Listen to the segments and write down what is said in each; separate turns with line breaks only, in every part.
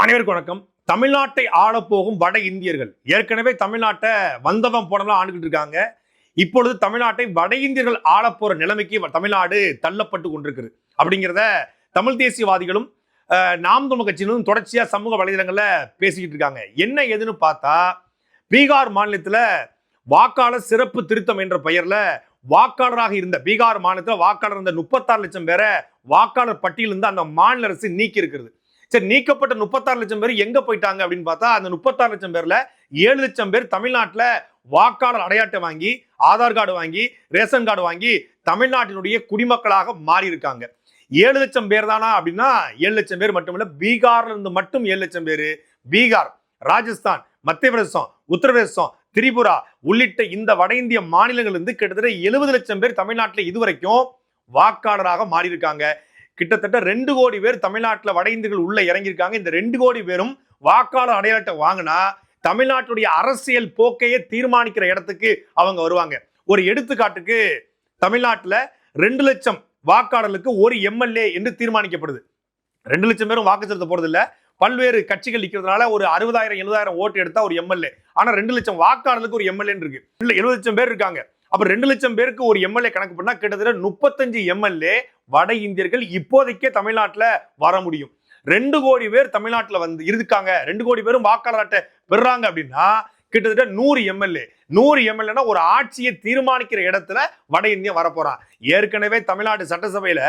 அனைவருக்கும் வணக்கம். தமிழ்நாட்டை ஆளப்போகும் வட இந்தியர்கள். ஏற்கனவே தமிழ்நாட்டை வந்தவன் போனவெல்லாம் ஆண்டுகிட்டு இருக்காங்க. இப்பொழுது தமிழ்நாட்டை வட இந்தியர்கள் ஆளப்போற நிலைமைக்கு தமிழ்நாடு தள்ளப்பட்டு கொண்டிருக்குது. அப்படிங்கிறத தமிழ் தேசியவாதிகளும் நாம் தமிழ் கட்சியிலும் தொடர்ச்சியா சமூக வலைதளங்கள்ல பேசிக்கிட்டு இருக்காங்க. என்ன ஏதுன்னு பார்த்தா பீகார் மாநிலத்துல வாக்காளர் சிறப்பு திருத்தம் என்ற பெயர்ல வாக்காளராக இருந்த பீகார் மாநிலத்தில் வாக்காளர் இருந்த முப்பத்தாறு லட்சம் பேரை வாக்காளர் பட்டியலிருந்து அந்த மாநில அரசு நீக்கி இருக்கிறது சரி நீக்கப்பட்ட முப்பத்தாறு லட்சம் பேர் எங்க போயிட்டாங்க அப்படின்னு பார்த்தா அந்த முப்பத்தாறு லட்சம் பேர்ல ஏழு லட்சம் பேர் தமிழ்நாட்டில் வாக்காளர் அடையாட்டை வாங்கி ஆதார் கார்டு வாங்கி ரேஷன் கார்டு வாங்கி தமிழ்நாட்டினுடைய குடிமக்களாக மாறி இருக்காங்க ஏழு லட்சம் பேர் தானா அப்படின்னா ஏழு லட்சம் பேர் மட்டுமில்ல பீகார்ல இருந்து மட்டும் ஏழு லட்சம் பேர். பீகார் ராஜஸ்தான் மத்திய பிரதேசம் உத்தரப்பிரதேசம் திரிபுரா உள்ளிட்ட இந்த வட இந்திய மாநிலங்கள் இருந்து கிட்டத்தட்ட எழுபது லட்சம் பேர் தமிழ்நாட்டில் இதுவரைக்கும் வாக்காளராக மாறி இருக்காங்க கிட்டத்தட்ட ரெண்டு கோடி பேர் தமிழ்நாட்டில் வட இந்தியர்கள் உள்ள இறங்கியிருக்காங்க. இந்த ரெண்டு கோடி பேரும் வாக்காளர் அடையாளத்தை வாங்கினா தமிழ்நாட்டுடைய அரசியல் போக்கையே தீர்மானிக்கிற இடத்துக்கு அவங்க வருவாங்க. ஒரு எடுத்துக்காட்டுக்கு தமிழ்நாட்டில் ரெண்டு லட்சம் வாக்காளர்களுக்கு ஒரு எம்எல்ஏ என்று தீர்மானிக்கப்படுது. ரெண்டு லட்சம் பேரும் வாக்கு செலுத்த போறது இல்லை பல்வேறு கட்சிகள் நிற்கிறதுனால ஒரு அறுபதாயிரம் எழுபதாயிரம் ஓட்டு எடுத்தா ஒரு எம்எல்ஏ. ஆனால் ரெண்டு லட்சம் வாக்காளர்களுக்கு ஒரு எம்எல்ஏன்னு இருக்கு. இல்லை எழுபது லட்சம் பேர் இருக்காங்க. அப்போ ரெண்டு லட்சம் பேருக்கு ஒரு எம்எல்ஏ கணக்கு பண்ணால் கிட்டத்தட்ட முப்பத்தஞ்சு எம்எல்ஏ வட இந்தியர்கள் இப்போதைக்கே தமிழ்நாட்டில் வர முடியும். ரெண்டு கோடி பேர் தமிழ்நாட்டில் வந்து இருக்காங்க. ரெண்டு கோடி பேரும் வாக்காளர் அட்டை பெறுறாங்க அப்படின்னா கிட்டத்தட்ட நூறு எம்எல்ஏ. நூறு எம்எல்ஏனா ஒரு ஆட்சியை தீர்மானிக்கிற இடத்துல வட இந்தியா வரப்போறான். ஏற்கனவே தமிழ்நாடு சட்டசபையில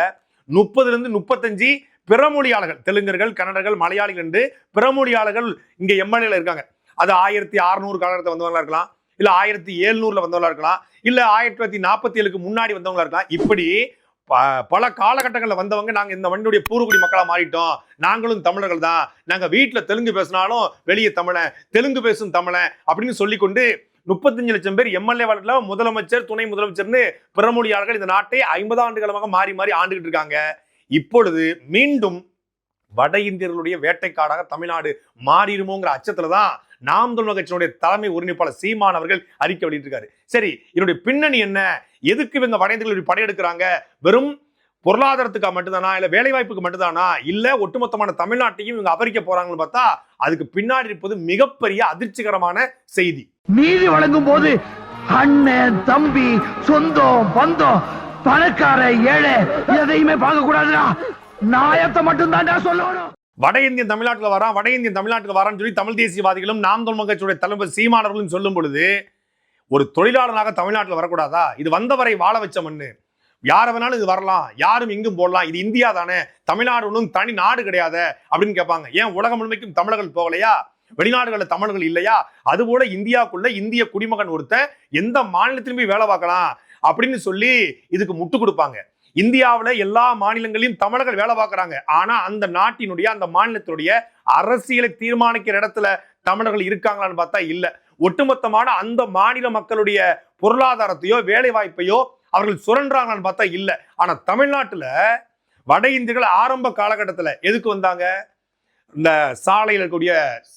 முப்பதுல இருந்து முப்பத்தஞ்சு பிறமொழியாளர்கள் தெலுங்கர்கள் கன்னடர்கள் மலையாளிகள் என்று பிறமொழியாளர்கள் இங்க எம்எல்ஏல இருக்காங்க. அது ஆயிரத்தி அறுநூறு காலகட்டத்தில் வந்தவங்களா இருக்கலாம். இல்ல ஆயிரத்தி எழுநூறுல வந்தவங்களா இருக்கலாம். இல்ல ஆயிரத்தி தொள்ளாயிரத்தி நாற்பத்தி ஏழுக்கு முன்னாடி வந்தவங்களா இருக்கலாம். இப்படி பல காலகட்டங்களில் வந்தவங்க நாங்கள் இந்த மண்ணுடைய பூர்வகுடி மக்களாக மாறிட்டோம். நாங்களும் தமிழர்கள் தான். நாங்கள் வீட்டில் தெலுங்கு பேசினாலும் வெளியே தமிழன் தெலுங்கு பேசும் தமிழன் அப்படின்னு சொல்லிக்கொண்டு முப்பத்தஞ்சு லட்சம் பேர் எம்எல்ஏ வாழ்க்கையில் முதலமைச்சர் துணை முதலமைச்சர்னு பிறமொழியாளர்கள் இந்த நாட்டை ஐம்பது ஆண்டு காலமாக மாறி மாறி ஆண்டுகிட்டு இருக்காங்க. இப்பொழுது மீண்டும் வட இந்தியர்களுடைய வேட்டைக்காடாக தமிழ்நாடு மாறிடுமோங்கிற அச்சத்துல தான் நாம் தமிழர் கட்சியினுடைய தலைமை ஒருங்கிணைப்பாளர் சீமான் அவர்கள் அறிக்கை வெளியிட்டிருக்காரு. சரி இதனுடைய பின்னணி என்ன? எதுக்கு இவங்க வட இந்தியர்கள் படையெடுக்கிறாங்க? வெறும் பொருளாதாரத்துக்காக மட்டும்தானா? இல்ல வேலை வாய்ப்புக்கு மட்டும்தானா? இல்ல ஒட்டுமொத்தமான தமிழ்நாட்டையும் இவங்க அபரிக்க போறாங்கன்னு பார்த்தா அதுக்கு பின்னாடி இருப்பது மிகப்பெரிய அதிர்ச்சிகரமான செய்தி.
நீதி வழங்கும் போது அண்ணன் தம்பி சொந்தம் பந்தம் பணக்கார ஏழை எதையுமே பார்க்க கூடாதுடா நாயத்தை மட்டும் தான்டா சொல்லணும்.
வட இந்தியன் தமிழ்நாட்டில் வரான் வட இந்தியன் தமிழ்நாட்டுக்கு வரான்னு சொல்லி தமிழ் தேசியவாதிகளும் நாம் தமிழ் கட்சியுடைய தலைவர் சீமானவர்களும் சொல்லும் பொழுது ஒரு தொழிலாளனாக தமிழ்நாட்டில் வரக்கூடாதா? இது வந்தவரை வாழ வச்ச மண்ணு. யாரை வேணாலும் இது வரலாம். யாரும் இங்கும் போடலாம். இது இந்தியா தானே. தமிழ்நாடு ஒன்றும் தனி நாடு கிடையாது அப்படின்னு கேட்பாங்க. ஏன் உலகம் முழுமைக்கும் தமிழர்கள் போகலையா? வெளிநாடுகளில் தமிழர்கள் இல்லையா? அதுபோல இந்தியாவுக்குள்ள இந்திய குடிமகன் ஒருத்தன் எந்த மாநிலத்திலும் போய் வேலை பார்க்கலாம் அப்படின்னு சொல்லி இதுக்கு முட்டு கொடுப்பாங்க. இந்தியாவில் எல்லா மாநிலங்களிலும் தமிழர்கள் வேலை பார்க்குறாங்க. ஆனால் அந்த நாட்டினுடைய அந்த மாநிலத்தினுடைய அரசியலை தீர்மானிக்கிற இடத்துல தமிழர்கள் இருக்காங்களான்னு பார்த்தா இல்லை. ஒட்டுமொத்தமான அந்த மாநில மக்களுடைய பொருளாதாரத்தையோ வேலை வாய்ப்பையோ அவர்கள் சுரண்டுறாங்களான்னு பார்த்தா இல்லை. ஆனால் தமிழ்நாட்டில் வட இந்தியர்கள் ஆரம்ப காலகட்டத்தில் எதுக்கு வந்தாங்க? இந்த சாலையில் இருக்கக்கூடிய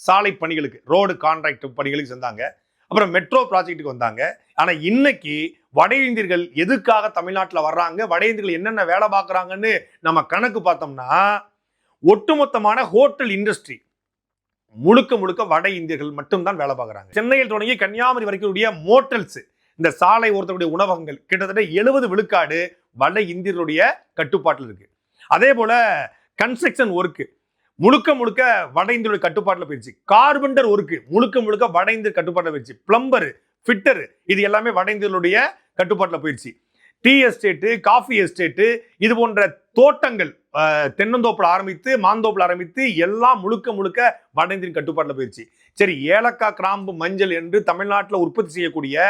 சாலை பணிகளுக்கு ரோடு கான்ட்ராக்ட் பணிகளுக்கு செஞ்சாங்க. அப்புறம் மெட்ரோ ப்ராஜெக்ட்டுக்கு வந்தாங்க. ஆனால் இன்னைக்கு வட இந்தியர்கள் எதுக்காக தமிழ்நாட்டில் வர்றாங்க? வட இந்தியர்கள் என்னென்ன வேலை பார்க்குறாங்கன்னு நம்ம கணக்கு பார்த்தோம்னா ஒட்டுமொத்தமான ஹோட்டல் இண்டஸ்ட்ரி முழுக்க முழுக்க வட இந்தியர்கள் மட்டும்தான் வேலை பார்க்குறாங்க. சென்னையில் தொடங்கி கன்னியாகுமரி வரைக்கும் உடைய மோட்டல்ஸ் இந்த சாலை ஓரத்துடைய உணவகங்கள் கிட்டத்தட்ட எழுபது விழுக்காடு வட இந்தியர்களுடைய கட்டுப்பாட்டில் இருக்கு. அதே போல கன்ஸ்ட்ரக்ஷன் ஒர்க்கு முழுக்க முழுக்க வட இந்தியருடைய கட்டுப்பாட்டில் போயிடுச்சு கார்பெண்டர் ஒர்க்கு முழுக்க முழுக்க வட இந்தியர் கட்டுப்பாட்டில் போயிடுச்சு பிளம்பர் ஃபிட்டர் இது எல்லாமே வட இந்தியர்களுடைய கட்டுப்பாட்டில் போயிடுச்சு டீ எஸ்டேட்டு காஃபி எஸ்டேட்டு இது போன்ற தோட்டங்கள் தென்னந்தோப்பில் ஆரம்பித்து மாந்தோப்பில் ஆரம்பித்து எல்லாம் முழுக்க முழுக்க வட இந்தியன் கட்டுப்பாட்டில் போயிடுச்சு சரி ஏலக்காய் கிராம்பு மஞ்சள் என்று தமிழ்நாட்டில் உற்பத்தி செய்யக்கூடிய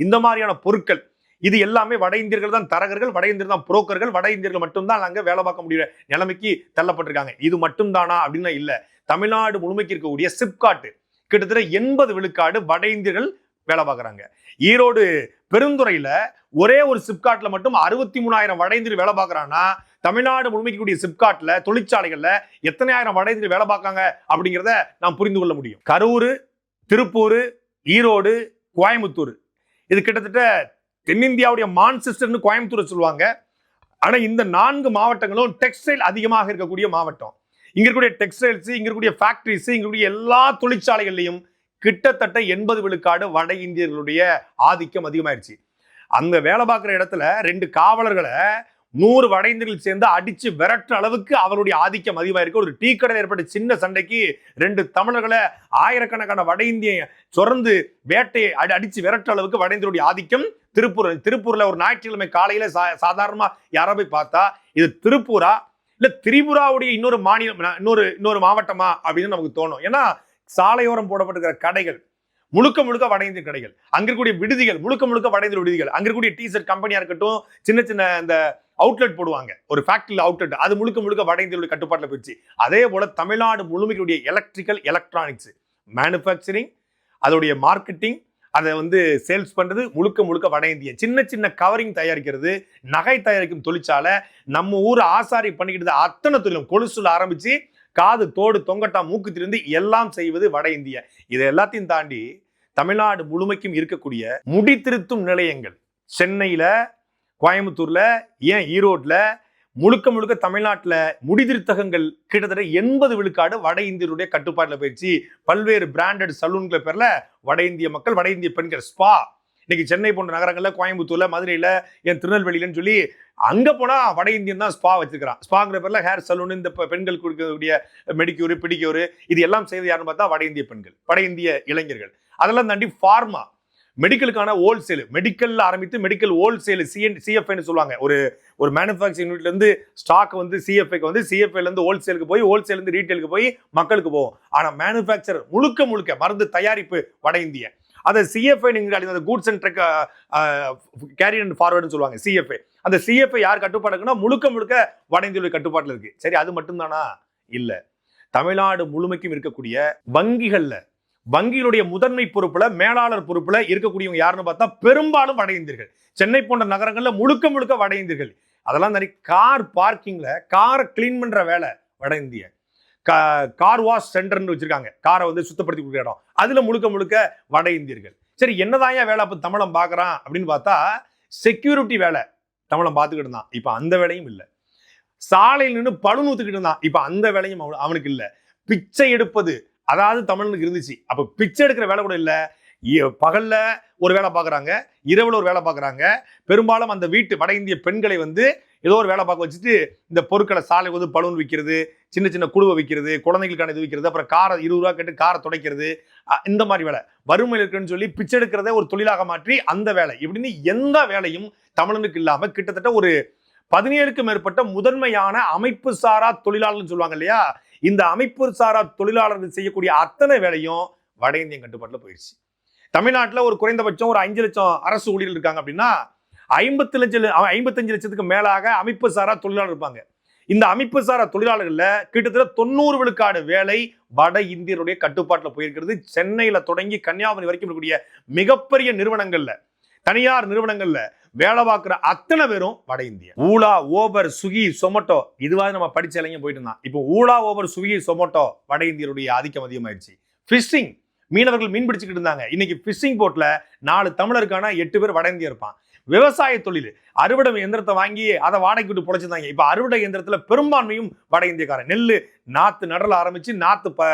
இந்த மாதிரியான பொருட்கள் இது எல்லாமே வட இந்தியர்கள் தான் தரகர்கள் வட இந்தியர் தான் புரோக்கர்கள் வட இந்தியர்கள் மட்டும்தான் அங்கே வேலை பார்க்க முடியுற நிலைமைக்கு தள்ளப்பட்டிருக்காங்க. இது மட்டும்தானா அப்படின்னா இல்லை. தமிழ்நாடு முழுமைக்கு இருக்கக்கூடிய சிப்காட்டு கிட்டத்தட்ட எண்பது விழுக்காடு வட இந்தியர்கள் வேலை பார்க்குறாங்க. ஈரோடு பெருந்துறையில ஒரே ஒரு சிப்காட்ல மட்டும் அறுபத்தி மூணாயிரம் வடைந்திரி வேலை பார்க்கறான்னா தமிழ்நாடு முழுமைக்கூடிய சிப்காட்டில் சிப்காட்ல தொழிற்சாலைகள்ல எத்தனை ஆயிரம் வடைந்திரி வேலை பார்க்காங்க அப்படிங்கிறத நாம் புரிந்து கொள்ள முடியும். கரூர் திருப்பூர் ஈரோடு கோயம்புத்தூர். இது கிட்டத்தட்ட தென்னிந்தியாவுடைய மான்செஸ்டர்னு கோயம்புத்தூர் சொல்லுவாங்க. ஆனா இந்த நான்கு மாவட்டங்களும் டெக்ஸ்டைல் அதிகமாக இருக்கக்கூடிய மாவட்டம். இங்க இருக்கக்கூடிய டெக்ஸ்டைல்ஸ் இங்க இருக்கக்கூடிய ஃபேக்டரிஸ் இங்க இருக்கக்கூடிய எல்லா தொழிற்சாலைகள்லையும் கிட்டத்தட்ட எண்பது விழுக்காடு வட இந்தியர்களுடைய ஆதிக்கம் அதிகமாயிருச்சு. அந்த வேலை பார்க்குற இடத்துல ரெண்டு காவலர்களை நூறு வட இந்தியர்கள் சேர்ந்து அடிச்சு விரட்டுற அளவுக்கு அவருடைய ஆதிக்கம் அதிகமாயிருக்கு. ஒரு டீ கடையில் ஏற்பட்ட சின்ன சண்டைக்கு ரெண்டு தமிழர்களை ஆயிரக்கணக்கான வட இந்திய சுரந்து வேட்டையை அடி- அடிச்சு விரட்டுற அளவுக்கு வட இந்தியருடைய ஆதிக்கம் திருப்பூர் திருப்பூர்ல ஒரு ஞாயிற்றுக்கிழமை காலையில சா சாதாரணமா யாரோ போய் பார்த்தா இது திருப்பூரா? இல்ல திரிபுராவுடைய இன்னொரு மாநிலம் இன்னொரு இன்னொரு மாவட்டமா அப்படின்னு நமக்கு தோணும். ஏன்னா சாலையோரம் போடப்பட்டிருக்கிற கடைகள் முழுக்க முழுக்க வட இந்திய கடைகள் அங்க இருக்கக்கூடிய விடுதிகள் முழுக்க முழுக்க வட இந்திய விடுதிகள் அங்க இருக்கக்கூடிய டீசர்ட் கம்பெனியா இருக்கட்டும் சின்ன சின்ன இந்த அவுட்லெட் போடுவாங்க. ஒரு ஃபேக்டரியில் அவுட்லெட் அது முழுக்க முழுக்க வட இந்தியாவுடைய கட்டுப்பாட்டில் போயிடுச்சு. அதே போல தமிழ்நாடு முழுமைக்குடைய எலக்ட்ரிக்கல் எலக்ட்ரானிக்ஸ் மேனுஃபேக்சரிங் அதோடைய மார்க்கெட்டிங் அதை வந்து சேல்ஸ் பண்ணுறது முழுக்க முழுக்க வட இந்திய சின்ன சின்ன கவரிங் தயாரிக்கிறது நகை தயாரிக்கும் தொழிற்சாலை நம்ம ஊர் ஆசாரி பண்ணிக்கிட்டு அத்தனை தொழிலும் கொலுசுல ஆரம்பிச்சு காது தோடு தொங்கட்டா மூக்குத்திலிருந்து எல்லாம் செய்வது வட இந்திய. இதை எல்லாத்தையும் தாண்டி தமிழ்நாடு முழுமைக்கும் இருக்கக்கூடிய முடி திருத்தும் நிலையங்கள். சென்னையில் கோயம்புத்தூர்ல ஏன் ஈரோட்ல முழுக்க முழுக்க தமிழ்நாட்டில் முடிதிருத்தகங்கள் கிட்டத்தட்ட எண்பது விழுக்காடு வட இந்தியருடைய கட்டுப்பாட்டில் போயிடுச்சு. பல்வேறு பிராண்டட் சலூன்களை பேரில் வட இந்திய மக்கள் வட இந்திய பெண்கள் ஸ்பா இன்னைக்கு சென்னை போன்ற நகரங்களில் கோயம்புத்தூர்ல மதுரையில் என் திருநெல்வேலியிலன்னு சொல்லி அங்கே போனால் வட இந்தியன் தான் ஸ்பா வச்சிருக்கிறான். ஸ்பாங்கிற பேர்ல ஹேர் சலூன் இந்த பெண்கள் கொடுக்கக்கூடிய மெடிக்யூர் பிடிக்யூர் இது எல்லாம் செய்து யாருன்னு பார்த்தா வட இந்திய பெண்கள் வட இந்திய இளைஞர்கள். அதெல்லாம் தாண்டி ஃபார்மா மெடிக்கலுக்கான ஹோல்சேல் மெடிக்கல்ல ஆரம்பித்து மெடிக்கல் ஹோல்சேல் சிஎன் சிஎஃப்ஐன்னு சொல்லுவாங்க. ஒரு ஒரு மேனுஃபேக்சரிங் யூனிட்லேருந்து ஸ்டாக் வந்து சிஎஃப்ஐக்கு வந்து சிஎஃப்ஐலேருந்து ஹோல்சேலுக்கு போய் ஹோல்சேலேருந்து ரீட்டைலுக்கு போய் மக்களுக்கு போகும். ஆனால் மேனுஃபேக்சர் முழுக்க முழுக்க மருந்து தயாரிப்பு வட இந்திய. அதை சிஎஃப்ஐ நீங்க அந்த goods and truck carry and ஃபார்வர்டுன்னு சொல்லுவாங்க சிஎஃப்ஐ அந்த சிஎஃப்ஐ யார் கட்டுப்பாடுக்குன்னா முழுக்க முழுக்க வட இந்தியாவுடைய கட்டுப்பாட்டில் இருக்குது சரி அது மட்டும்தானா? இல்லை. தமிழ்நாடு முழுமைக்கும் இருக்கக்கூடிய வங்கிகளில் வங்கியினுடைய முதன்மை பொறுப்புல மேலாளர் பொறுப்புல இருக்கக்கூடியவங்க யாருன்னு பார்த்தா பெரும்பாலும் வட இந்தியர்கள். சென்னை போன்ற நகரங்கள்ல முழுக்க முழுக்க வட இந்தியர்கள். அதெல்லாம் நிறைய கார் பார்க்கிங்ல காரை க்ளீன் பண்ற வேலை வட இந்திய. கார் வாஷ் சென்டர்னு வச்சிருக்காங்க. காரை வந்து சுத்தப்படுத்தி கொடுக்குற இடம். அதுல முழுக்க முழுக்க வட இந்தியர்கள். சரி என்னதான் ஏன் வேலை இப்போ தமிழம் பார்க்குறான் அப்படின்னு பார்த்தா செக்யூரிட்டி வேலை தமிழம் பார்த்துக்கிட்டு இருந்தான். இப்போ அந்த வேலையும் இல்லை. சாலையில் நின்று பழு நூத்துக்கிட்டு இருந்தான். இப்போ அந்த வேலையும் அவனுக்கு இல்லை. பிச்சை எடுப்பது அதாவது தமிழனுக்கு இருந்துச்சு. அப்போ பிச்சை எடுக்கிற வேலை கூட இல்லை. இ- பகல்ல ஒரு வேலை பார்க்குறாங்க இரவுல ஒரு வேலை பார்க்குறாங்க பெரும்பாலும் அந்த வீட்டு வட இந்திய பெண்களை வந்து ஏதோ ஒரு வேலை பார்க்க வச்சுட்டு இந்த பொருட்களை சாலை வந்து பலூன் விற்கிறது சின்ன சின்ன குழுவை விற்கிறது குழந்தைகளுக்கான இது விற்கிறது அப்புறம் காரை இருபது ரூபா கேட்டு காரை துடைக்கிறது இந்த மாதிரி வேலை. வறுமையில் இருக்குன்னு சொல்லி பிச்சை எடுக்கிறத ஒரு தொழிலாக மாற்றி அந்த வேலை. இப்படின்னு எந்த வேலையும் தமிழனுக்கு இல்லாமல் கிட்டத்தட்ட ஒரு பதினேழுக்கு மேற்பட்ட முதன்மையான அமைப்பு சாரா தொழிலாளர்னு சொல்லுவாங்க இல்லையா? இந்த அமைப்பு சாரா தொழிலாளர்கள் செய்யக்கூடிய அத்தனை வேலையும் வட இந்தியன் கட்டுப்பாட்டில் போயிடுச்சு. தமிழ்நாட்டில் ஒரு குறைந்தபட்சம் ஒரு அஞ்சு லட்சம் அரசு ஊழியர்கள் இருக்காங்க அப்படின்னா ஐம்பத்தி லட்சம் ஐம்பத்தஞ்சு லட்சத்துக்கு மேலாக அமைப்பு சாரா தொழிலாளர் இருப்பாங்க. இந்த அமைப்பு சாரா தொழிலாளர்கள்ல கிட்டத்தட்ட தொண்ணூறு விழுக்காடு வேலை வட இந்தியருடைய கட்டுப்பாட்டில் போயிருக்கிறது. சென்னையில தொடங்கி கன்னியாகுமரி வரைக்கும் இருக்கக்கூடிய மிகப்பெரிய நிறுவனங்கள்ல தனியார் நிறுவனங்கள்ல வேலை பார்க்குற அத்தனை பேரும் வட இந்திய. ஊலா ஓபர் சுகி சொமட்டோ இதுவாது நம்ம படிச்ச இளைஞர் போயிட்டு இருந்தான். இப்போ ஊலா ஓபர் சுகி சொமட்டோ வட இந்தியருடைய ஆதிக்கம் அதிகமாயிருச்சு ஃபிஷிங் மீனவர்கள் மீன் பிடிச்சிக்கிட்டு இருந்தாங்க. இன்னைக்கு ஃபிஷிங் போட்டில் நாலு தமிழருக்கான எட்டு பேர் வட இந்தியா இருப்பான். விவசாய தொழில். அறுவடை எந்திரத்தை வாங்கி அதை வாடகைக்கு விட்டு புழைச்சிருந்தாங்க. இப்போ அறுவடை இயந்திரத்தில் பெரும்பான்மையும் வட இந்தியக்காரன். நெல் நாற்று நடல ஆரம்பித்து நாற்று ப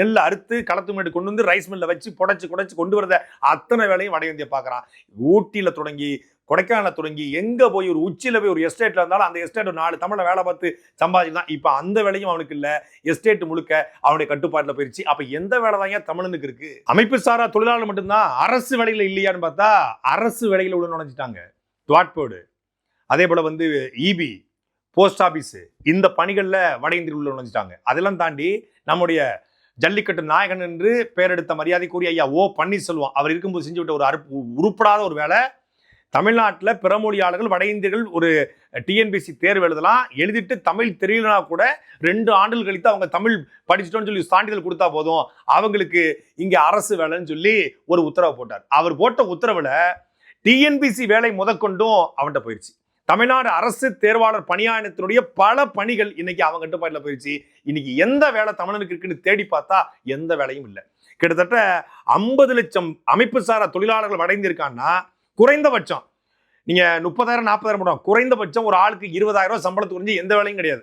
நெல் அறுத்து களத்து மேடு கொண்டு வந்து ரைஸ் மில்லில் வச்சு புடைச்சி குடைச்சி கொண்டு வரத அத்தனை வேலையும் வட இந்தியா பார்க்குறான் ஊட்டியில் தொடங்கி கொடைக்கானல தொடங்கி எங்கே போய் ஒரு உச்சியில் போய் ஒரு எஸ்டேட்டில் இருந்தாலும் அந்த எஸ்டேட் நாலு தமிழை வேலை பார்த்து சம்பாதிக்கலாம் இப்போ அந்த வேலையும் அவனுக்கு இல்லை. எஸ்டேட் முழுக்க அவனுடைய கட்டுப்பாட்டில் போயிடுச்சு அப்போ எந்த வேலை தான் ஏன் தமிழனுக்கு இருக்கு? அமைப்பு சாரா தொழிலாளர் மட்டும்தான் அரசு வேலையில் இல்லையான்னு பார்த்தா அரசு வேலையில் உள்ள நுழைஞ்சிட்டாங்க துவாட்போர்டு அதே போல் வந்து இபி போஸ்ட் ஆஃபீஸு இந்த பணிகளில் வட இந்தியில் உள்ள நுழைஞ்சிட்டாங்க அதெல்லாம் தாண்டி நம்முடைய ஜல்லிக்கட்டு நாயகன் என்று பெயரெடுத்த மரியாதைக்குரிய ஐயா ஓ பன்னீர்செல்வம் அவர் இருக்கும்போது செஞ்சு விட்ட ஒரு அறுப்பு உருப்படாத ஒரு வேலை. தமிழ்நாட்டில் பிறமொழியாளர்கள் வட இந்தியர்கள் ஒரு டிஎன்பிசி தேர்வு எழுதலாம். எழுதிட்டு தமிழ் தெரியலனா கூட ரெண்டு ஆண்டுகள் கழித்து அவங்க தமிழ் படிச்சிட்டோன்னு சொல்லி சான்றிதழ் கொடுத்தா போதும். அவங்களுக்கு இங்கே அரசு வேலைன்னு சொல்லி ஒரு உத்தரவு போட்டார். அவர் போட்ட உத்தரவில் டிஎன்பிசி வேலை முதற்கொண்டும் அவன்கிட்ட போயிடுச்சு தமிழ்நாடு அரசு தேர்வாளர் பணியாயனத்தினுடைய பல பணிகள் இன்னைக்கு அவங்க கட்டுப்பாட்டில் போயிடுச்சு இன்னைக்கு எந்த வேலை தமிழனுக்கு இருக்குன்னு தேடி பார்த்தா எந்த வேலையும் இல்லை. கிட்டத்தட்ட ஐம்பது லட்சம் அமைப்பு சாரா தொழிலாளர்கள் வடைந்திருக்கான்னா குறைந்தபட்சம். நீங்கள் முப்பதாயிரம் நாற்பதாயிரம் போடுவோம் குறைந்தபட்சம் ஒரு ஆளுக்கு இருபதாயிரம் ரூபா சம்பளத்துக்கு குறைஞ்சு எந்த வேலையும் கிடையாது.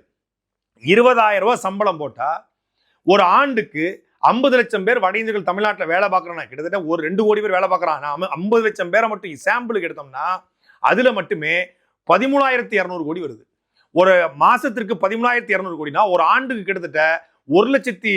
இருபதாயிரம் ரூபா சம்பளம் போட்டால் ஒரு ஆண்டுக்கு ஐம்பது லட்சம் பேர் வட இந்தியர்கள் தமிழ்நாட்டில் வேலை பார்க்குறாங்க கிட்டத்தட்ட ஒரு ரெண்டு கோடி பேர் வேலை பார்க்குறான் ஐம்பது லட்சம் பேரை மட்டும் சாம்பிளுக்கு எடுத்தோம்னா அதில் மட்டுமே பதிமூணாயிரத்தி இரநூறு கோடி வருது. ஒரு மாதத்திற்கு பதிமூணாயிரத்தி இரநூறு கோடினா ஒரு ஆண்டுக்கு கிட்டத்தட்ட ஒரு லட்சத்தி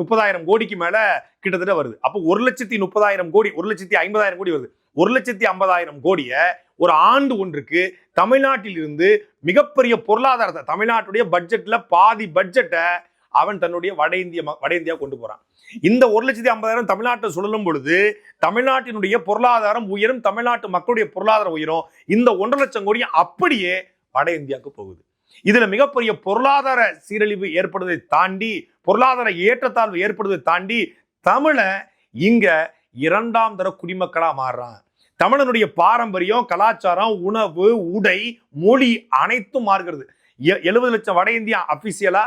முப்பதாயிரம் கோடிக்கு மேலே கிட்டத்தட்ட வருது. அப்போ ஒரு லட்சத்தி முப்பதாயிரம் கோடி ஒரு லட்சத்தி ஐம்பதாயிரம் கோடி வருது. ஒரு லட்சத்தி ஐம்பதாயிரம் கோடியை ஒரு ஆண்டு ஒன்றுக்கு தமிழ்நாட்டில் இருந்து மிகப்பெரிய பொருளாதாரத்தை தமிழ்நாட்டுடைய பட்ஜெட்ல பாதி பட்ஜெட்டை அவன் தன்னுடைய வட இந்திய ம- வட இந்தியா கொண்டு போறான். இந்த ஒரு லட்சத்தி ஐம்பதாயிரம் தமிழ்நாட்டை சுழலும் பொழுது தமிழ்நாட்டினுடைய பொருளாதாரம் உயரும் தமிழ்நாட்டு மக்களுடைய பொருளாதாரம் உயரும். இந்த ஒன்றரை லட்சம் கோடி அப்படியே வட இந்தியாவுக்கு போகுது. இதுல மிகப்பெரிய பொருளாதார சீரழிவு ஏற்படுவதை தாண்டி பொருளாதார ஏற்றத்தாழ்வு ஏற்படுவதை தாண்டி தமிழை இங்க இரண்டாம் தர குடிமக்களாக மாறுறான். தமிழனுடைய பாரம்பரியம் கலாச்சாரம் உணவு உடை மொழி அனைத்தும் மாறுகிறது. எழுபது லட்சம் வட இந்தியா அபிஷியலா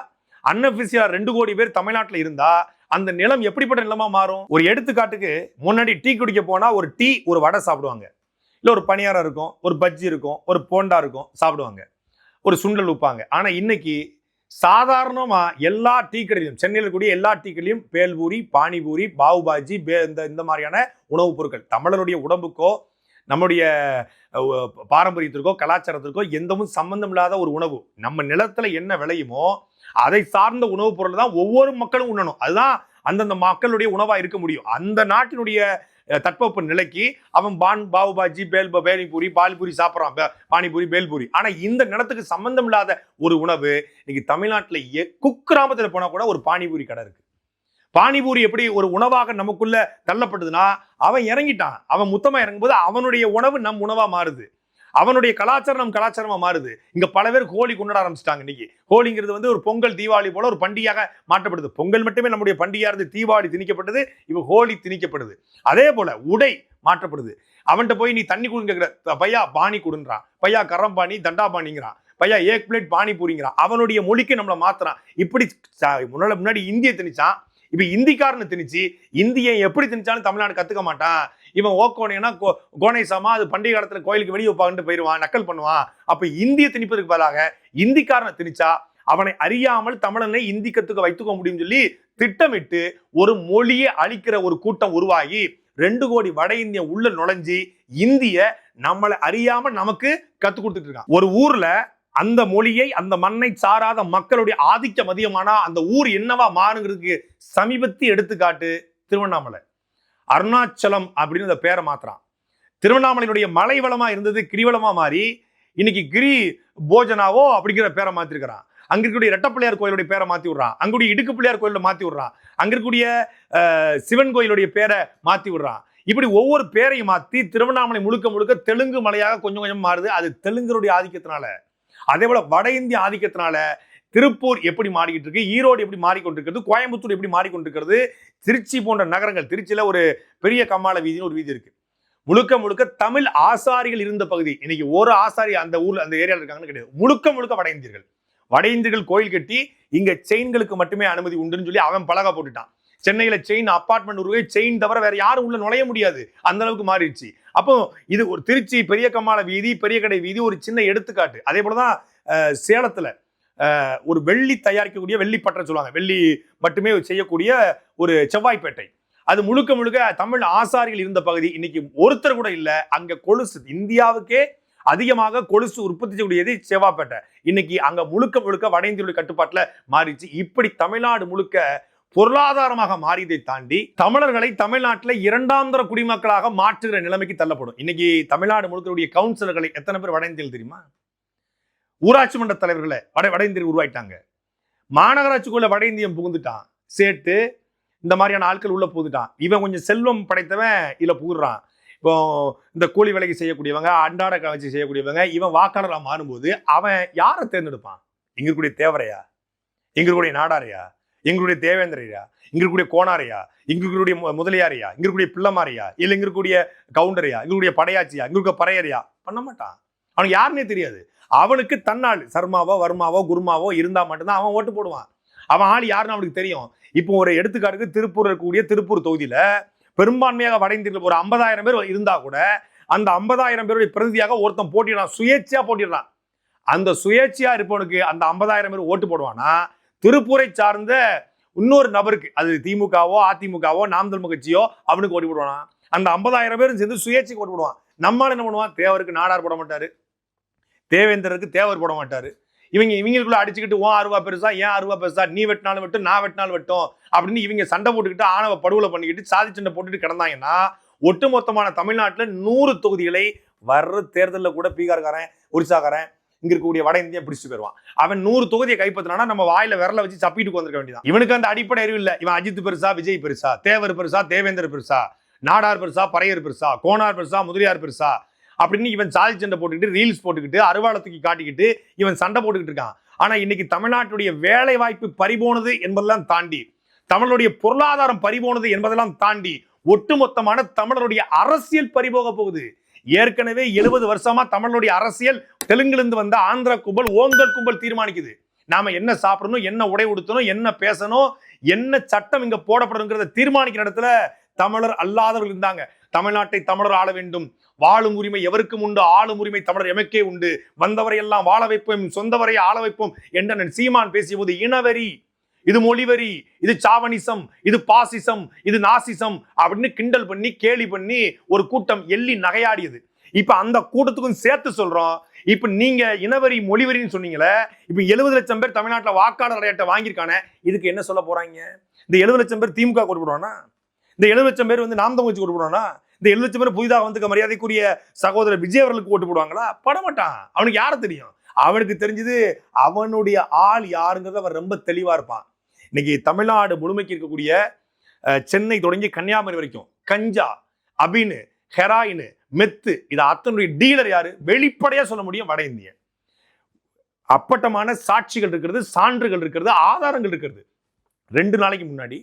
அன்அபிஷியலா ரெண்டு கோடி பேர் தமிழ்நாட்டில் இருந்தா அந்த நிலம் எப்படிப்பட்ட நிலமா மாறும்? ஒரு எடுத்துக்காட்டுக்கு முன்னாடி டீ குடிக்க போனா ஒரு டீ ஒரு வடை சாப்பிடுவாங்க. இல்லை ஒரு பணியாரம் இருக்கும் ஒரு பஜ்ஜி இருக்கும் ஒரு போண்டா இருக்கும் சாப்பிடுவாங்க. ஒரு சுண்டல் வைப்பாங்க ஆனா இன்னைக்கு சாதாரணமாக எல்லா டீ கடையிலும் சென்னையில் இருக்கக்கூடிய எல்லா டீ கடையிலும் பேல்பூரி பானிபூரி பாவுபாஜி பே இந்த இந்த மாதிரியான உணவுப் பொருட்கள் தமிழருடைய உடம்புக்கோ நம்முடைய பாரம்பரியத்திற்கோ கலாச்சாரத்திற்கோ எந்தவும் சம்பந்தம் இல்லாத ஒரு உணவு. நம்ம நிலத்துல என்ன விளையுமோ அதை சார்ந்த உணவுப் பொருள் தான் ஒவ்வொரு மக்களும் உண்ணணும். அதுதான் அந்தந்த மக்களுடைய உணவாக இருக்க முடியும். அந்த நாட்டினுடைய தட்பவெப்ப நிலைக்கு அவன் பான் பாவுபாஜி பேல் பேனிபூரி பால்பூரி சாப்பிட்றான். பானிபூரி பேல்பூரி. ஆனால் இந்த நிலத்துக்கு சம்பந்தம் இல்லாத ஒரு உணவு இன்னைக்கு தமிழ்நாட்டில் எ- குக்கிராமத்துல போனால் கூட ஒரு பானிபூரி கடை இருக்கு. பானிபூரி எப்படி ஒரு உணவாக நமக்குள்ள தள்ளப்படுதுன்னா அவன் இறங்கிட்டான். அவன் முத்தமாக இறங்கும்போது அவனுடைய உணவு நம் உணவாக மாறுது. அவனுடைய கலாச்சாரம் நம் கலாச்சாரமா மாறுது. இங்க பல பேர் ஹோலி கொண்டாட ஆரம்பிச்சிட்டாங்க இன்னைக்கு. ஹோலிங்கிறது வந்து ஒரு பொங்கல் தீபாவளி போல ஒரு பண்டிகையாக மாற்றப்படுது. பொங்கல் மட்டுமே நம்முடைய பண்டிகையா இருந்து தீபாவளி திணிக்கப்பட்டது இப்போ ஹோலி திணிக்கப்படுது. அதே போல உடை மாற்றப்படுது. அவன்கிட்ட போய் நீ தண்ணி குடுங்கிற பையா பாணி குடுன்றான். பையா கரம் பாணி தண்டா பாணிங்கிறான். பையா ஏக் பிளேட் பாணி பூரிங்கிறான். அவனுடைய மொழிக்கு நம்மளை மாத்துறான். இப்படி ச- முன்னாடி இந்திய திணிச்சான். இப்ப இந்திக்காரன்னு திணிச்சு இந்தியை எப்படி திணிச்சாலும் தமிழ்நாடு கத்துக்க மாட்டான். இவன் ஓக்கோனேனா கோனேசாமா அது பண்டிகை காலத்தில் கோயிலுக்கு வெளியே வைப்பாங்கன்னு போயிடுவான் நக்கல் பண்ணுவான். அப்போ இந்திய திணிப்பதற்கு பதிலாக இந்திக்காரனை திணிச்சா அவனை அறியாமல் தமிழனை இந்தி கத்துக்க வைத்துக்க முடியும் சொல்லி திட்டமிட்டு ஒரு மொழியை அழிக்கிற ஒரு கூட்டம் உருவாகி ரெண்டு கோடி வட இந்திய உள்ள நுழைஞ்சி இந்திய நம்மளை அறியாம நமக்கு கத்து கொடுத்துட்டு இருக்கான். ஒரு ஊர்ல அந்த மொழியை அந்த மண்ணை சாராத மக்களுடைய ஆதிக்க மதியமானா அந்த ஊர் என்னவா மாறுங்கிறதுக்கு சமீபத்திய எடுத்துக்காட்டு திருவண்ணாமலை. அருணாச்சலம் அப்படின்னு அந்த பேரை மாத்துறான். திருவண்ணாமலையினுடைய மலை வளமா இருந்தது கிரிவலமா மாறி இன்னைக்கு கிரி போஜனாவோ அப்படிங்கிற பேரை மாத்திருக்கிறான். அங்க இருக்கக்கூடிய ரெட்டப்பிள்ளையார் கோயிலுடைய பேரை மாத்தி விடுறான். அங்குடைய இடுக்கு பிள்ளையார் கோயில மாத்தி விடுறான். அங்க இருக்கக்கூடிய சிவன் கோயிலுடைய பேரை மாத்தி விடுறான். இப்படி ஒவ்வொரு பேரையும் மாத்தி திருவண்ணாமலை முழுக்க முழுக்க தெலுங்கு மலையாக கொஞ்சம் கொஞ்சம் மாறுது. அது தெலுங்கருடைய ஆதிக்கத்தினால. அதே போல வட இந்திய ஆதிக்கத்தினால திருப்பூர் எப்படி மாறிக்கிட்டு இருக்கு ஈரோடு எப்படி மாறிக்கொண்டிருக்கிறது கோயம்புத்தூர் எப்படி மாறிக்கொண்டிருக்கிறது திருச்சி போன்ற நகரங்கள் திருச்சியில் ஒரு பெரிய கம்மாள வீதின்னு ஒரு வீதி இருக்கு. முழுக்க முழுக்க தமிழ் ஆசாரிகள் இருந்த பகுதி இன்னைக்கு ஒரு ஆசாரி அந்த ஊர்ல அந்த ஏரியாவில் இருக்காங்கன்னு கிடையாது. முழுக்க முழுக்க வட இந்தியர்கள் வட இந்தியர்கள் கோயில் கட்டி இங்க செயின்களுக்கு மட்டுமே அனுமதி உண்டுன்னு சொல்லி அவன் பலகா போட்டுட்டான். சென்னையில செயின் அப்பார்ட்மெண்ட் உருவே செயின் தவிர வேற யாரும் உள்ள நுழைய முடியாது. அந்த அளவுக்கு மாறிடுச்சு. அப்போ இது ஒரு திருச்சி பெரிய கம்மாள வீதி பெரிய கடை வீதி ஒரு சின்ன எடுத்துக்காட்டு. அதே போலதான் சேலத்துல. ஒரு வெள்ளி தயாரிக்கக்கூடிய வெள்ளி பற்ற சொல்லுவாங்க. வெள்ளி மட்டுமே செய்யக்கூடிய ஒரு செவ்வாய்ப்பேட்டை. அது முழுக்க முழுக்க தமிழ் ஆசாரிகள் இருந்த பகுதி. இன்னைக்கு ஒருத்தர் கூட இல்ல. அங்க கொலுசு இந்தியாவுக்கே அதிகமாக கொலுசு உற்பத்தி செய்யக்கூடியது செவ்வாய்ப்பேட்டை. இன்னைக்கு அங்க முழுக்க முழுக்க வட இந்தியாவுடைய கட்டுப்பாட்டுல மாறிச்சு இப்படி தமிழ்நாடு முழுக்க பொருளாதாரமாக மாறியதை தாண்டி தமிழர்களை தமிழ்நாட்டில் இரண்டாம் தர குடிமக்களாக மாற்றுகிற நிலைமைக்கு தள்ளப்படும். இன்னைக்கு தமிழ்நாடு முழுக்கருடைய கவுன்சிலர்களை எத்தனை பேர் வட இந்தியில் தெரியுமா? ஊராட்சி மன்ற தலைவர்களை வட வட இந்தியர் உருவாயிட்டாங்க. மாநகராட்சிக்குள்ள வட இந்தியன் புகுந்துட்டான். சேட்டு இந்த மாதிரியான ஆட்கள் உள்ள புகுந்துட்டான். இவன் கொஞ்சம் செல்வம் படைத்தவன் இதுல புகுறான். இப்போ இந்த கூலி வேலைக்கு செய்யக்கூடியவங்க அன்றாட கவர்ச்சி செய்யக்கூடியவங்க இவன் வாக்காளராக மாறும்போது அவன் யாரை தேர்ந்தெடுப்பான்? இங்க இருக்கக்கூடிய தேவரையா? இங்க இருக்கக்கூடிய நாடாரையா? எங்களுடைய தேவேந்திரையா இங்க இருக்கக்கூடிய கோணாரையா இங்க இருக்கக்கூடிய மு- முதலியாரையா? இங்க இருக்கக்கூடிய இல்லை இல்ல இங்க இருக்கக்கூடிய கவுண்டரையா? இங்க இருக்கக்கூடிய படையாச்சியா? எங்களுக்கு இருக்க பண்ண மாட்டான். அவனுக்கு யாருன்னே தெரியாது. அவனுக்கு தன்னாள் சர்மாவோ வர்மாவோ குருமாவோ இருந்தால் மட்டும்தான் அவன் ஓட்டு போடுவான். அவன் ஆள் யாருன்னு அவனுக்கு தெரியும். இப்போ ஒரு எடுத்துக்காட்டுக்கு திருப்பூர் இருக்கக்கூடிய திருப்பூர் தொகுதியில் பெரும்பான்மையாக வடைந்திருக்க ஒரு ஐம்பதாயிரம் பேர் இருந்தால் கூட அந்த ஐம்பதாயிரம் பேருடைய பிரதிநிதியாக ஒருத்தன் போட்டிடுறான் சுயேட்சையாக போட்டிடுறான் அந்த சுயேட்சையாக இருப்பவனுக்கு அந்த ஐம்பதாயிரம் பேர் ஓட்டு போடுவானா? திருப்பூரை சார்ந்த இன்னொரு நபருக்கு அது திமுகவோ அதிமுகவோ நாம் தமிழ் கட்சியோ அவனுக்கு ஓட்டு போடுவானா? அந்த ஐம்பதாயிரம் பேரும் சேர்ந்து சுயேட்சைக்கு ஓட்டு போடுவான். நம்மளால் என்ன பண்ணுவான்? தேவருக்கு நாடார் போட மாட்டாரு. தேவேந்தருக்கு தேவர் போட மாட்டார். இவங்க இவங்களுக்குள்ள அடிச்சுக்கிட்டு ஓ அருவா பெருசா ஏன் அருவா பெருசா நீ வெட்டினாலும் வெட்டும் நான் வெட்டினாலும் வெட்டும் அப்படின்னு இவங்க சண்டை போட்டுக்கிட்டு ஆணவ படுகொலை பண்ணிக்கிட்டு சாதி சண்டை போட்டுட்டு கிடந்தாங்கன்னா ஒட்டுமொத்தமான தமிழ்நாட்டில் நூறு தொகுதிகளை வர்ற தேர்தலில் கூட பீகார்காரன் ஒரிசாக்காரன் இங்க இருக்கக்கூடிய வட இந்தியா பிடிச்சிட்டு போயிருவான். அவன் நூறு தொகுதியை கைப்பற்றினா நம்ம வாயில விரல வச்சு சப்பிட்டு வந்திருக்க வேண்டியதான் இவனுக்கு அந்த அடிப்படை அறிவு இல்லை. இவன் அஜித் பெருசா விஜய் பெருசா தேவர் பெருசா தேவேந்தர் பெருசா நாடார் பெருசா பறையர் பெருசா கோனார் பெருசா முதலியார் பெருசா அப்படின்னு இவன் சாதி சண்டை போட்டுக்கிட்டு ரீல்ஸ் போட்டுக்கிட்டு அருவாளை காட்டிக்கிட்டு இவன் சண்டை போட்டுக்கிட்டு இருக்கான். ஆனால் இன்னைக்கு தமிழ்நாட்டுடைய வேலை வாய்ப்பு பறிபோனது என்பதெல்லாம் தாண்டி தமிழருடைய பொருளாதாரம் பறிபோனது என்பதெல்லாம் தாண்டி ஒட்டுமொத்தமான தமிழருடைய அரசியல் பறிபோக போகுது. ஏற்கனவே எழுபது வருஷமா தமிழனுடைய அரசியல் தெலுங்கிலிருந்து வந்த ஆந்திரா கும்பல் ஓங்கல் கும்பல் தீர்மானிக்குது. நாம என்ன சாப்பிடணும் என்ன உடை உடுத்தணும் என்ன பேசணும் என்ன சட்டம் இங்க போடப்படுங்கிறத தீர்மானிக்கிற இடத்துல தமிழர் அல்லாதவர்கள் இருந்தாங்க. தமிழ்நாட்டை தமிழர் ஆள வேண்டும். வாழும் உரிமை எவருக்கும் உண்டு? ஆளும் உரிமை தமிழர் எமக்கே உண்டு. வந்தவரை எல்லாம் வாழ வைப்போம் சொந்தவரை ஆள வைப்போம் என்ற சீமான் பேசிய போது இனவெறி இது மொழிவரி இது சாவனிசம் இது பாசிசம் இது நாசிசம் அப்படின்னு கிண்டல் பண்ணி கேலி பண்ணி ஒரு கூட்டம் எள்ளி நகையாடியது. இப்ப அந்த கூட்டத்துக்கும் சேர்த்து சொல்றோம். இப்ப நீங்க இனவரி மொழிவரின்னு சொன்னீங்களே இப்ப எழுபது லட்சம் பேர் தமிழ்நாட்டில் வாக்காளர் அடையாட்டை வாங்கியிருக்கானே இதுக்கு என்ன சொல்ல போறாங்க? இந்த எழுபது லட்சம் பேர் திமுக கொடுப்படுவானா இந்த எழுபது லட்சம் பேர் வந்து நாம் தமிழ் கொடுப்படுவானா இந்த எழுபது லட்சம் பேர் புதிதாக வந்துக்க மரியாதைக்குரிய சகோதரர் விஜய் அவர்களுக்கு ஓட்டு போடுவாங்களா? படமாட்டான். அவனுக்கு யாரை தெரியும்? அவனுக்கு தெரிஞ்சது அவனுடைய ஆள் யாருங்கிறது அவன் ரொம்ப தெளிவாக இருப்பான். இன்னைக்கு தமிழ்நாடு முழுமைக்கு இருக்கக்கூடிய சென்னை தொடங்கி கன்னியாகுமரி வரைக்கும் கஞ்சா அபின் ஹெராயின் மெத்து இது அத்தனுடைய டீலர் யாரு? வெளிப்படையா சொல்ல முடியும் வட இந்திய அப்பட்டமான சாட்சிகள் இருக்கிறது சான்றுகள் இருக்கிறது ஆதாரங்கள் இருக்கிறது. ரெண்டு நாளைக்கு முன்னாடி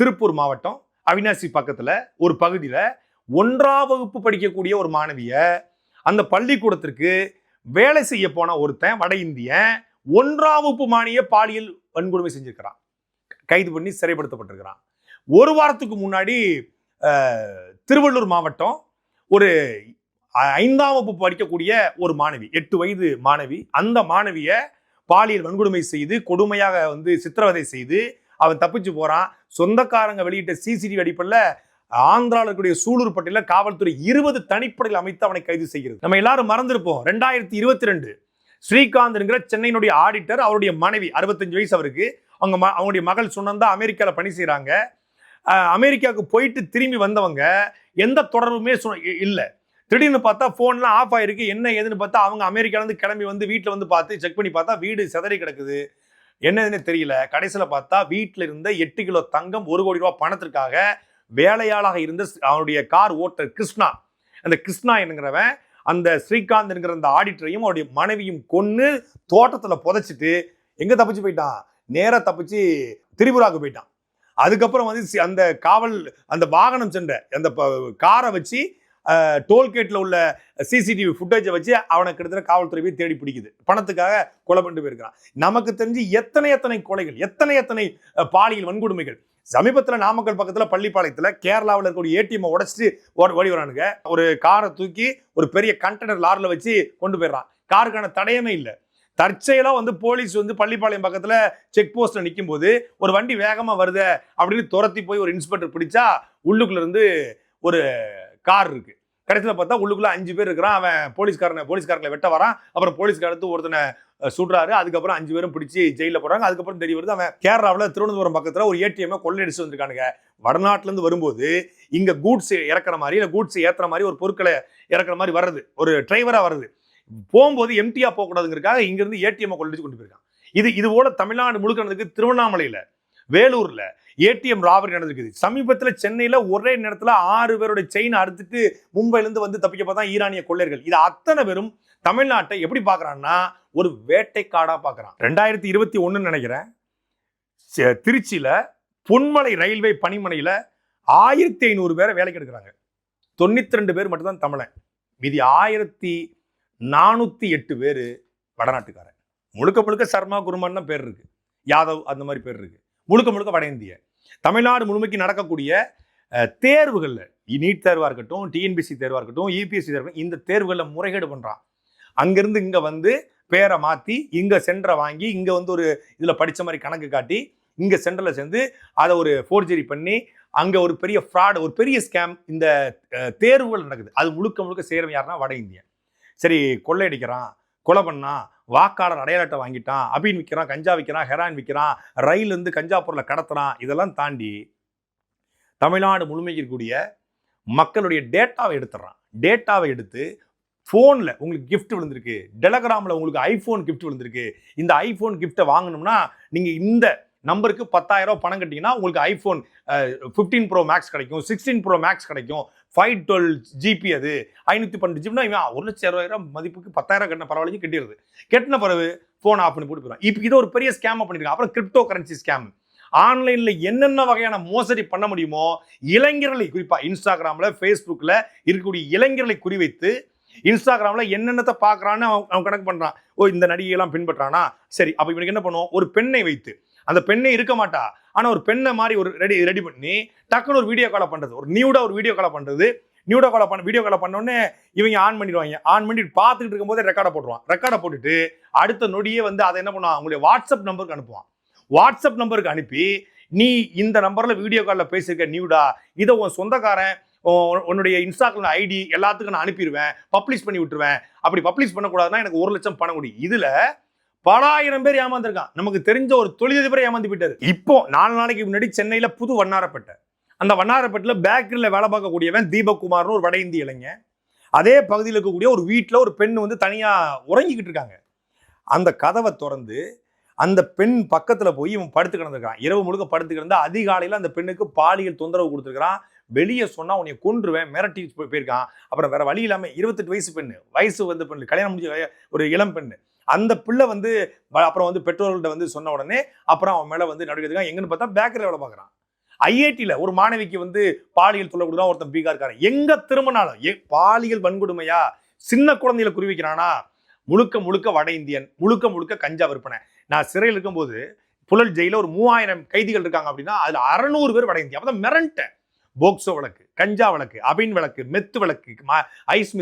திருப்பூர் மாவட்டம் அவினாசி பக்கத்தில் ஒரு பகுதியில் ஒன்றாம் வகுப்பு படிக்கக்கூடிய ஒரு மாணவியை அந்த பள்ளிக்கூடத்திற்கு வேலை செய்ய போன ஒருத்தன் வட இந்தியன் ஒன்றாம் வகுப்பு மானிய பாலியல் வன்கொடுமை செஞ்சிருக்கிறான். கைது பண்ணி சிறைப்படுத்தப்பட்டிருக்கிறான். ஒரு வாரத்துக்கு முன்னாடி திருவள்ளூர் மாவட்டம் ஒரு ஐந்தாம் வகுப்பு படிக்கக்கூடிய ஒரு மாணவி எட்டு வயது மாணவி அந்த மாணவியை பாலியல் வன்கொடுமை செய்து கொடுமையாக வந்து சித்திரவதை செய்து அவன் தப்பிச்சு போகிறான் சொந்தக்காரங்க வெளியிட்ட சிசிடிவி அடிப்படையில் ஆந்திராவில் இருக்கக்கூடிய சூலூர் பட்டியல காவல்துறை இருபது தனிப்படையில் அமைத்து அவனை கைது செய்கிறது. நம்ம எல்லாரும் மறந்திருப்போம். ரெண்டாயிரத்தி இருபத்தி ரெண்டு ஸ்ரீகாந்த்ங்கிற சென்னையினுடைய ஆடிட்டர் அவருடைய மனைவி அறுபத்தஞ்சு வயசு அவருக்கு. அவங்க ம- அவங்களுடைய மகள் சுனந்தா அமெரிக்காவில் பணி செய்கிறாங்க அமெரிக்காவுக்கு போயிட்டு திரும்பி வந்தவங்க எந்த தொடர்புமே சு- இ- திடீர்னு பார்த்தா ஃபோன்லாம் ஆஃப் ஆயிருக்கு. என்ன ஏதுன்னு பார்த்தா அவங்க அமெரிக்காலேருந்து கிளம்பி வந்து வீட்டில் வந்து பார்த்து செக் பண்ணி பார்த்தா வீடு சிதறி கிடக்குது. என்னதுன்னு தெரியல. கடைசியில் பார்த்தா வீட்டில் இருந்த எட்டு கிலோ தங்கம் ஒரு கோடி ரூபா பணத்திற்காக வேலையாளாக இருந்த அவனுடைய கார் ஓட்டர் கிருஷ்ணா. அந்த கிருஷ்ணா என்கிறவன் அந்த ஸ்ரீகாந்த் என்கிற அந்த ஆடிட்டரையும் அவருடைய மனைவியும் கொன்று தோட்டத்தில் புதைச்சிட்டு எங்கே தப்பிச்சு போயிட்டான்? நேராக தப்பிச்சு திரிபுராவுக்கு போயிட்டான். அதுக்கப்புறம் வந்து அந்த காவல் அந்த வாகனம் சென்ற அந்த ப- காரை வச்சு டோல்கேட்டில் உள்ள சிசிடிவி ஃபுட்டேஜை வச்சு அவனை கிட்டத்தட்ட காவல்துறை போய் தேடி பிடிக்குது. பணத்துக்காக கொலை பண்ணிட்டு போயிருக்கிறான். நமக்கு தெரிஞ்சு எத்தனை எத்தனை கொலைகள் எத்தனை எத்தனை பாலியல் வன்கொடுமைகள். சமீபத்தில் நாமக்கல் பக்கத்தில் பள்ளிப்பாளையத்தில் கேரளாவில் இருக்கக்கூடிய ஏடிஎம்மை உடைச்சிட்டு ஓடி ஓடி வரானுங்க. ஒரு காரை தூக்கி ஒரு பெரிய கண்டெய்னர் லாரில் வச்சு கொண்டு போயிடுறான். காருக்கான தடையமே இல்லை. தற்செயலாக வந்து போலீஸ் வந்து பள்ளிப்பாளையம் பக்கத்தில் செக் போஸ்ட்டில் நிற்கும் போது ஒரு வண்டி வேகமாக வருதே அப்படின்னு துரத்தி போய் ஒரு இன்ஸ்பெக்டர் பிடிச்சா உள்ளுக்குள்ளேருந்து ஒரு கார் இருக்கு. கடைசியில் பார்த்தா உள்ளுக்குள்ள அஞ்சு பேர் இருக்கிறான். அவன் போலீஸ்காரனை போலீஸ்காரங்களை வெட்ட வரான். அப்புறம் போலீஸ்க்கு அடுத்து ஒருத்தனை சுடுறாரு. அதுக்கப்புறம் அஞ்சு பேரும் பிடிச்சி ஜெயிலில் போடுறாங்க. அதுக்கப்புறம் தெரிய வருது அவன் கேரளாவில் திருவனந்தபுரம் பக்கத்தில் ஒரு ஏடிஎம்மை கொள்ளையடிச்சு வந்திருக்கானுங்க. வடநாட்டிலேருந்து வரும்போது இங்கே கூட்ஸ் இறக்குற மாதிரி இல்லை கூட்ஸ் ஏற்றுற மாதிரி ஒரு பொருட்களை இறக்குற மாதிரி வர்றது. ஒரு டிரைவராக வருது போகும்போது எம்டியாக போகக்கூடாதுங்கிறக்காக இங்கேருந்து ஏடிஎம்மை கொள்ளடிச்சு கொண்டு போயிருக்கான். இது இதுபோல தமிழ்நாடு முழுக்க திருவண்ணாமலையில். வேலூர்ல ஏடிஎம் ராபரி நடந்திருக்குது. சமீபத்தில் சென்னையில் ஒரே நேரத்தில் ஆறு பேருடைய செயின் அறுத்துட்டு மும்பையிலேருந்து வந்து தப்பிக்க பார்த்தா ஈரானிய கொள்ளையர்கள். இது அத்தனை பேரும் தமிழ்நாட்டை எப்படி பார்க்கறான்னா ஒரு வேட்டைக்காடாக பார்க்குறான் ரெண்டாயிரத்தி இருபத்தி ஒன்றுன்னு நினைக்கிறேன். திருச்சியில் பொன்மலை ரயில்வே பணிமனையில் ஆயிரத்தி ஐநூறு பேரை வேலைக்கு எடுக்கிறாங்க. தொண்ணூத்தி ரெண்டு பேர் மட்டும்தான் தமிழன். மீதி ஆயிரத்தி நானூற்றி எட்டு பேர் வடநாட்டுக்காரன். முழுக்க முழுக்க சர்மா குருமான் தான் பேர் இருக்குது யாதவ் அந்த மாதிரி பேர் இருக்குது முழுக்க முழுக்க வட இந்திய. தமிழ்நாடு முழுமைக்கு நடக்கக்கூடிய தேர்வுகளில் நீட் தேர்வாக இருக்கட்டும் டிஎன்பிசி தேர்வாக இருக்கட்டும் யூபிஎஸ்சி தேர்வு இந்த தேர்வுகளில் முறைகேடு பண்ணுறான் அங்கேருந்து இங்கே வந்து பேரை மாற்றி இங்கே சென்டரை வாங்கி இங்கே வந்து ஒரு இதில் படித்த மாதிரி கணக்கு காட்டி இங்கே சென்டரில் சேர்ந்து அதை ஒரு ஃபோர்ஜரி பண்ணி அங்கே ஒரு பெரிய ஃப்ராட் ஒரு பெரிய ஸ்கேம் இந்த தேர்வுகள் நடக்குது. அது முழுக்க முழுக்க செய்கிறவன் யாருன்னா வட இந்தியன். சரி கொள்ளையடிக்கிறான் கொலை பண்ணான் வாக்காளர் அடையாள அட்டை வாங்கிட்டான் அபின் விற்கிறான் கஞ்சா விற்கிறான் ஹெரான் விற்கிறான் ரயில் இருந்து கஞ்சா பொருளை கடத்துறான் இதெல்லாம் தாண்டி தமிழ்நாடு முழுமைக்கு இருக்கக்கூடிய மக்களுடைய டேட்டாவை எடுத்துடுறான். டேட்டாவை எடுத்து ஃபோனில் உங்களுக்கு கிஃப்ட் விழுந்திருக்கு டெலகிராமில் உங்களுக்கு ஐஃபோன் கிஃப்ட் விழுந்திருக்கு. இந்த ஐஃபோன் கிஃப்ட்டை வாங்கணும்னா நீங்கள் இந்த நம்பருக்கு பத்தாயிரம் ரூபா பணம் கட்டிங்கன்னா உங்களுக்கு ஐஃபோன் ஃபிஃப்டீன் ப்ரோ மேக்ஸ் கிடைக்கும் சிக்ஸ்டீன் ப்ரோ மேக்ஸ் கிடைக்கும். ஃபைவ் டுவெல் ஜிபி அது ஐநூற்றி பன்னெண்டு ஜிபினா இவன் ஒரு லட்சம் அறுபதாயிரம் மதிப்புக்கு பத்தாயிரம் கட்டின பரவாயில்லையும் கட்டிடுது கட்டின பிறகு ஃபோன் ஆஃப் பண்ணி போட்டு போயிடும் இப்போ இது ஒரு பெரிய ஸ்கேம் பண்ணிருக்காங்க அப்புறம் கிரிப்டோ கரன்சி ஸ்கேம் ஆன்லைனில் என்னென்ன வகையான மோசடி பண்ண முடியுமோ இளைஞர்களை குறிப்பா இன்ஸ்டாகிராமில் ஃபேஸ்புக்கில் இருக்கக்கூடிய இளைஞர்களை குறிவைத்து இன்ஸ்டாகிராமில் என்னென்னத்தை பார்க்குறான்னு அவன் அவன் கணக்கு பண்ணுறான் ஓ இந்த நடிகையெல்லாம் பின்பற்றானா? சரி அப்போ இவனுக்கு என்ன பண்ணுவோம்? ஒரு பெண்ணை வைத்து. அந்த பெண்ணே இருக்க மாட்டா. ஆனால் ஒரு பெண்ணை மாதிரி ஒரு ரெடி ரெடி பண்ணி டக்குன்னு ஒரு வீடியோ காலை பண்ணுறது ஒரு நியூடா ஒரு வீடியோ காலை பண்ணுறது நியூடா காலை பண்ண வீடியோ காலை பண்ணோன்னே இவங்க ஆன் பண்ணிடுவாங்க. ஆன் பண்ணி பார்த்துக்கிட்டு இருக்கும்போதே ரெக்கார்டை போட்டுருவான். ரெக்கார்டை போட்டுட்டு அடுத்த நொடியே வந்து அதை என்ன பண்ணுவான்? அவங்களுடைய வாட்ஸ்அப் நம்பருக்கு அனுப்புவான். வாட்ஸ்அப் நம்பருக்கு அனுப்பி நீ இந்த நம்பரில் வீடியோ காலில் பேசியிருக்க நியூடா இதை உன் சொந்தக்காரன் உன்னுடைய இன்ஸ்டாகிராம் ஐடி எல்லாத்துக்கும் நான் அனுப்பிடுவேன் பப்ளிஷ் பண்ணி விட்டுருவேன். அப்படி பப்ளிஷ் பண்ணக்கூடாதுன்னா எனக்கு ஒரு லட்சம் பணம் கொடு. இதில் பலாயிரம் பேர் ஏமாந்துருக்கான். நமக்கு தெரிஞ்ச ஒரு தொழிலதிபரை ஏமாந்து போயிட்டாரு. இப்போ நாலு நாளைக்கு முன்னாடி சென்னையில புது வண்ணாரப்பேட்டை. அந்த வண்ணாரப்பேட்டில் பேக்கரியில் வேலை பார்க்கக்கூடியவன் தீபக்குமார்னு ஒரு வட இந்திய இளைஞன். அதே பகுதியில் இருக்கக்கூடிய ஒரு வீட்டில் ஒரு பெண் வந்து தனியாக உறங்கிக்கிட்டு இருக்காங்க. அந்த கதவை திறந்து அந்த பெண் பக்கத்தில் போய் இவன் படுத்து கிடந்திருக்கான். இரவு முழுக்க படுத்து கிடந்து அதிகாலையில் அந்த பெண்ணுக்கு பாலியல் தொந்தரவு கொடுத்துருக்கான் வெளியே சொன்னால் உன்னை கொன்றுவேன் மிரட்டி போய் போயிருக்கான். அப்புறம் வேற வழி இல்லாமல் இருபத்தெட்டு வயசு பெண்ணு வயசு வந்து பெண்ணு கல்யாணம் முடிஞ்ச ஒரு இளம் பெண்ணு. அந்த பிள்ளை வந்து அப்புறம் வந்து பெற்றோர்கள்ட்ட வந்து சொன்ன உடனே அப்புறம் அவன் மேலே வந்து நடுக்கிறதுக்காக எங்கன்னு பார்த்தா பேக்கரியில் வேலை பார்க்குறான். ஐஐடியில் ஒரு மாணவிக்கு வந்து பாலியல் தொல்லை கொடுத்தா ஒருத்தன் பீகார்காரன் எங்கே திரும்பினாலும் ஏ பாலியல் வன்கொடுமையா சின்ன குழந்தைகளை குறிவிக்கிறானா முழுக்க முழுக்க வட இந்தியன் முழுக்க முழுக்க கஞ்சா விற்பனை. நான் சிறையில் இருக்கும்போது புழல் ஜெயில ஒரு மூவாயிரம் கைதிகள் இருக்காங்க அப்படின்னா அதில் அறநூறு பேர் வட இந்தியா. அப்பதான் மிரண்டேன். போக்சோ வழக்கு கஞ்சா வழக்கு அபின் வழக்கு மெத்து வழக்கு ம- ஐஸ்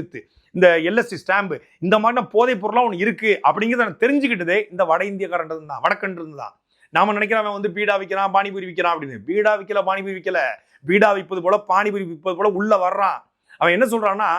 இந்த எல்எஸ்சி ஸ்டாம்பு இந்த மாதிரியான போதைப் பொருளாக ஒன்று இருக்குது அப்படிங்கிறத நான் தெரிஞ்சுக்கிட்டதே இந்த வட இந்தியக்காரன்றது தான் வடக்கன்று தான். நாம் நினைக்கிறவன் வந்து பீடா விற்கிறான் பானிபூரி விற்கிறான் அப்படின்னு. பீடா விற்கல பானிபூரி விற்கல பீடா விற்பது போல பானிபூரி விற்பது போல உள்ளே வர்றான். அவன் என்ன சொல்கிறான்னா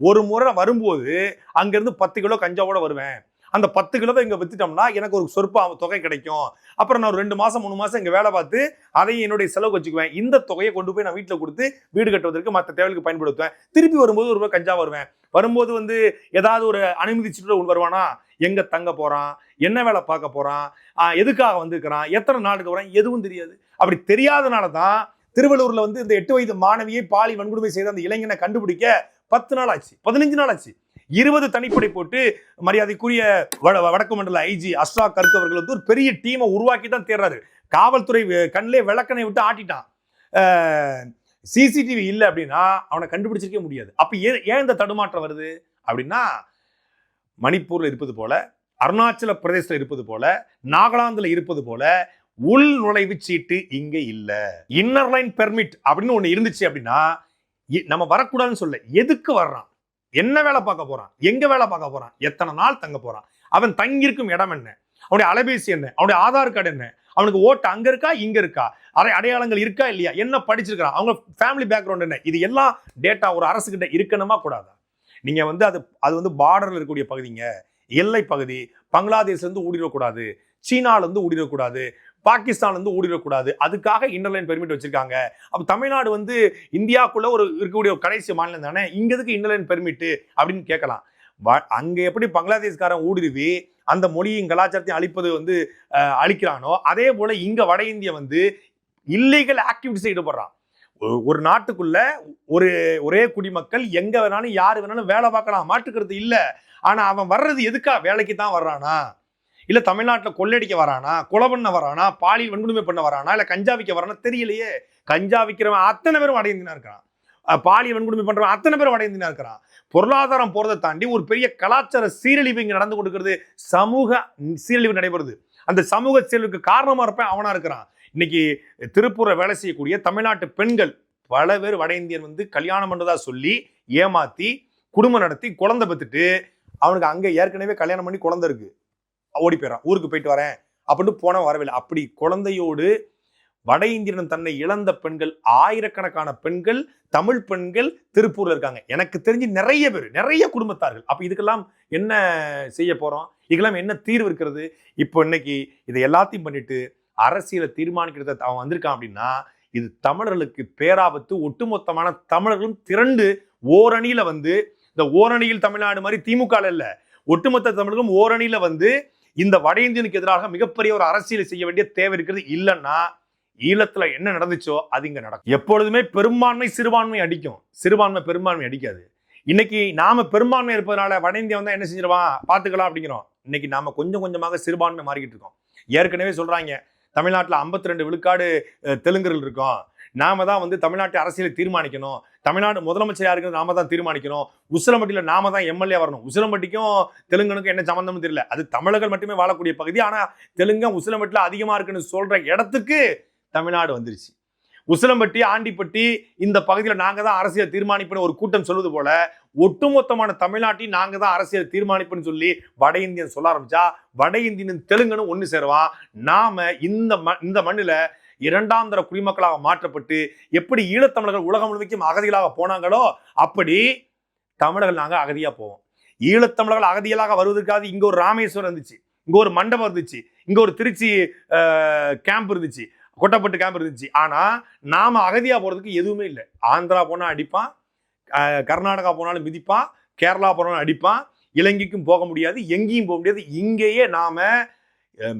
ஒரு முறை வரும்போது அங்கேருந்து பத்து கிலோ கஞ்சாவோட வருவேன். அந்த பத்து கிலோவை இங்கே வித்துட்டோம்னா எனக்கு ஒரு சொற்ப தொகை கிடைக்கும். அப்புறம் நான் ஒரு ரெண்டு மாதம் மூணு மாதம் இங்கே வேலை பார்த்து அதையும் என்னுடைய செலவு வச்சுக்குவேன். இந்த தொகையை கொண்டு போய் நான் வீட்டில் கொடுத்து வீடு கட்டுவதற்கு மற்ற தேவைகளுக்கு பயன்படுத்துவேன். திருப்பி வரும்போது ஒரு ரூபாய் கஞ்சா வருவேன். வரும்போது வந்து ஏதாவது ஒரு அனுமதி ஒன்று வருவானா? எங்க தங்க போறான்? என்ன வேலை பார்க்க போறான்? எதுக்காக வந்திருக்கிறான்? எத்தனை நாளுக்கு வரான் எதுவும் தெரியாது. அப்படி தெரியாதனால தான் திருவள்ளூர்ல வந்து இந்த எட்டு வயது மாணவியை பாலி வன்கொடுமை செய்த அந்த இளைஞனை கண்டுபிடிக்க பத்து நாள் ஆச்சு. பதினஞ்சு நாள் ஆச்சு. இருபது தனிப்படை போட்டு மரியாதைக்குரிய வட வடக்கு மண்டல ஐஜி அஸ்ரா கர்க் அவர்கள் வந்து ஒரு பெரிய டீமை உருவாக்கி தான் தேர்றாரு காவல்துறை கண்ணிலே விளக்கனை விட்டு ஆட்டிட்டான். சிசிடிவி இல்லை அப்படின்னா அவனை கண்டுபிடிச்சிருக்க முடியாது. அப்போ ஏன் ஏன் இந்த தடுமாற்றம் வருது? அப்படின்னா மணிப்பூரில் இருப்பது போல அருணாச்சல பிரதேசத்தில் இருப்பது போல நாகாலாந்தில் இருப்பது போல உள் நுழைவு சீட்டு இங்கே இல்லை. இன்னர் லைன் பெர்மிட் அப்படின்னு ஒன்று இருந்துச்சு அப்படின்னா இ- நம்ம வரக்கூடாதுன்னு சொல்ல எதுக்கு வர்றான்? என்ன வேலை பார்க்க போறான்? எங்க வேலை பார்க்க போறான்? எத்தனை நாள் தங்க போறான்? அவன் தங்கியிருக்கும் இடம் என்ன? அவனுடைய அலைபேசி என்ன? அவனுடைய ஆதார் கார்டு என்ன? அவனுக்கு ஓட்டு அங்க இருக்கா? இங்க இருக்கா? அரை அடையாளங்கள் இருக்கா? இல்லையா? என்ன படிச்சிருக்கான் அவங்க ஃபேமிலி பேக்ரவுண்ட் என்ன? இது எல்லாம் டேட்டா ஒரு அரசு கிட்ட இருக்கணுமா? கூடாதா? நீங்க வந்து அது அது வந்து பார்டர்ல இருக்கக்கூடிய பகுதிங்க. எல்லை பகுதி. பங்களாதேஷ்லேருந்து இருந்து ஊடிடக்கூடாது. சீனால பாகிஸ்தான் வந்து ஊடிடக்கூடாது அதுக்காக இன்னர்லைன் பெர்மிட் வச்சிருக்காங்க. அப்போ தமிழ்நாடு வந்து இந்தியாவுக்குள்ள ஒரு இருக்கக்கூடிய கடைசி மாநிலம் தானே? இங்க எதுக்கு இன்னர்லைன் பெர்மிட் அப்படின்னு கேட்கலாம். வ- அங்க எப்படி பங்களாதேஷ்காரன் ஊடுருவி அந்த மொழியின் கலாச்சாரத்தையும் அழிப்பது வந்து அழிக்கிறானோ அதே போல இங்க வட இந்திய வந்து இல்லீகல் ஆக்டிவிட்டிஸ் ஈடுபடுறான். ஒரு- நாட்டுக்குள்ள ஒரு ஒரே குடிமக்கள் எங்க வேணாலும் யாரு வேணாலும் வேலை பார்க்கலாம். மாட்டுக்கிறது இல்லை. ஆனா அவன் வர்றது எதுக்கா? வேலைக்கு தான் வர்றானா? இல்லை தமிழ்நாட்டில் கொள்ளடிக்க வரானா கொலை பண்ண வரானா பாலியல் வன்கொடுமை பண்ண வரானா இல்லை கஞ்சா விற்க வரானா தெரியலையே. கஞ்சா விற்கிறவன் அத்தனை பேரும் வட இந்தியனா இருக்கிறான் பாலியல் வன்கொடுமை பண்ணுறவன் அத்தனை பேரும் வட இந்தியனா இருக்கிறான். பொருளாதாரம் போகிறத தாண்டி ஒரு பெரிய கலாச்சார சீரழிவு இங்கே நடந்து கொடுக்கறது சமூக சீரழிவு நடைபெறுது. அந்த சமூக சீரழிவுக்கு காரணமாக இருப்பேன் அவனாக இருக்கிறான். இன்னைக்கு திருப்பூரை வேலை செய்யக்கூடிய தமிழ்நாட்டு பெண்கள் பல பேர் வட இந்தியன் வந்து கல்யாணம் பண்ணுறதா சொல்லி ஏமாற்றி குடும்பம் நடத்தி குழந்தை பெற்றுட்டு அவனுக்கு அங்கே ஏற்கனவே கல்யாணம் பண்ணி குழந்தை இருக்குது ஓடி போயிடறான். ஊருக்கு போயிட்டு வரேன். அப்படின்னு போன வரவில்லை அப்படி குழந்தையோடு வட இந்தியன் தன்னை இழந்த பெண்கள் ஆயிரக்கணக்கான பெண்கள் தமிழ் பெண்கள் திருப்பூர்ல இருக்காங்க. எனக்கு தெரிஞ்சு நிறைய பேர் நிறைய குடும்பத்தார்கள். அப்ப இதுக்கெல்லாம் என்ன செய்ய போறோம்? இதுக்கெல்லாம் என்ன தீர்வு இருக்கிறது? இப்போ இன்னைக்கு இதை எல்லாத்தையும் பண்ணிட்டு அரசியலை தீர்மானிக்கிறத அவன் வந்திருக்கான் அப்படின்னா இது தமிழர்களுக்கு பேராபத்து ஒட்டுமொத்தமான தமிழர்களும் திரண்டு ஓரணியில வந்து இந்த ஓரணியில் தமிழ்நாடு மாதிரி திமுக ல இல்ல. ஒட்டுமொத்த தமிழர்களும் ஓரணியில வந்து இந்த வட இந்தியனுக்கு எதிராக மிகப்பெரிய ஒரு அரசியலை செய்ய வேண்டிய தேவை இருக்கிறது இல்லைன்னா ஈழத்துல என்ன நடந்துச்சோ அது இங்க நடக்கும். எப்பொழுதுமே பெரும்பான்மை சிறுபான்மை அடிக்கும். சிறுபான்மை பெரும்பான்மை அடிக்காது. இன்னைக்கு நாம பெரும்பான்மை இருப்பதனால வட இந்தியா வந்தா என்ன செஞ்சிருவான் பாத்துக்கலாம் அப்படிங்கிறோம். இன்னைக்கு நாம கொஞ்சம் கொஞ்சமாக சிறுபான்மை மாறிக்கிட்டு இருக்கோம். ஏற்கனவே சொல்றாங்க தமிழ்நாட்டில் 52 ரெண்டு விழுக்காடு தெலுங்குகள் இருக்கும். நாம தான் வந்து தமிழ்நாட்டு அரசியலை தீர்மானிக்கணும். தமிழ்நாடு முதலமைச்சர் யாருக்குன்னு நாம தான் தீர்மானிக்கணும். உசிலம்பட்டியில் நாம தான் எம்எல்ஏ வரணும். உசிலம்பட்டிக்கும் தெலுங்கனுக்கும் என்ன சம்மந்தமும் தெரியல. அது தமிழர்கள் மட்டுமே வாழக்கூடிய பகுதி. ஆனால் தெலுங்கம் உசிலம்பட்டியில் அதிகமாக இருக்குன்னு சொல்கிற இடத்துக்கு தமிழ்நாடு வந்துருச்சு. உசிலம்பட்டி ஆண்டிப்பட்டி இந்த பகுதியில் நாங்கள் தான் அரசியல் தீர்மானிப்புன்னு ஒரு கூட்டம் சொல்வது போல ஒட்டுமொத்தமான தமிழ்நாட்டையும் நாங்கள் தான் அரசியல் தீர்மானிப்புன்னு சொல்லி வட இந்தியன் சொல்ல ஆரம்பிச்சா வட இந்தியனும் தெலுங்கனும் ஒன்று சேருவான். நாம இந்த ம இந்த மண்ணில் இரண்டாம் தர குடிமக்களாக மாற்றப்பட்டு எப்படி ஈழத்தமிழர்கள் உலகம் முழுமைக்கும் அகதிகளாக போனாங்களோ அப்படி தமிழர்கள் நாங்கள் அகதியாக போவோம். ஈழத்தமிழர்கள் அகதிகளாக வருவதற்காக இங்கே ஒரு ராமேஸ்வரம் இருந்துச்சு இங்கே ஒரு மண்டபம் இருந்துச்சு இங்கே ஒரு திருச்சி கேம்ப் இருந்துச்சு கொட்டப்பட்டு கேம்ப் இருந்துச்சு. ஆனால் நாம் அகதியாக போகிறதுக்கு எதுவுமே இல்லை. ஆந்திரா போனால் அடிப்பான் கர்நாடகா போனாலும் மிதிப்பான் கேரளா போனாலும் அடிப்பான் இலங்கைக்கும் போக முடியாது எங்கேயும் போக முடியாது. இங்கேயே நாம்